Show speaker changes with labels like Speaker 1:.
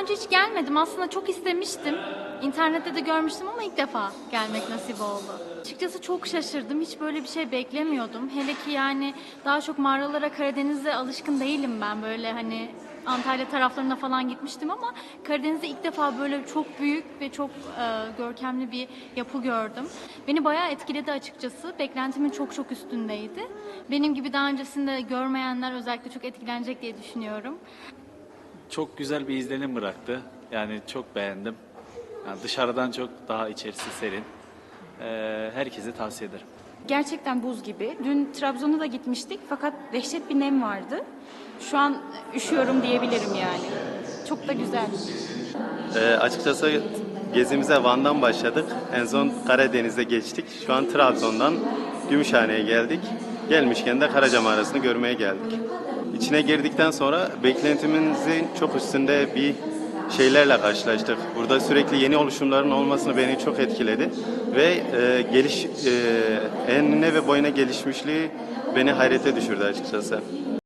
Speaker 1: Daha önce hiç gelmedim. Aslında çok istemiştim. İnternette de görmüştüm ama ilk defa gelmek nasip oldu. Açıkçası çok şaşırdım. Hiç böyle bir şey beklemiyordum. Hele ki yani daha çok mağaralara Karadeniz'e alışkın değilim ben. Böyle hani Antalya taraflarına falan gitmiştim ama Karadeniz'de ilk defa böyle çok büyük ve çok e, görkemli bir yapı gördüm. Beni bayağı etkiledi açıkçası. Beklentimin çok çok üstündeydi. Benim gibi daha öncesinde görmeyenler özellikle çok etkilenecek diye düşünüyorum.
Speaker 2: Çok güzel bir izlenim bıraktı. Yani çok beğendim. Yani dışarıdan çok daha içerisi serin. Ee, herkese tavsiye ederim.
Speaker 3: Gerçekten buz gibi. Dün Trabzon'a da gitmiştik fakat dehşet bir nem vardı. Şu an üşüyorum diyebilirim yani. Çok da güzel.
Speaker 4: Ee, açıkçası gezimize Van'dan başladık. En son Karadeniz'e geçtik. Şu an Trabzon'dan Gümüşhane'ye geldik. Gelmişken de Karaca Mağarası'nı görmeye geldik. İçine girdikten sonra beklentimizin çok üstünde bir şeylerle karşılaştık. Burada sürekli yeni oluşumların olmasını beni çok etkiledi ve e, geliş e, enine ve boyuna gelişmişliği beni hayrete düşürdü açıkçası.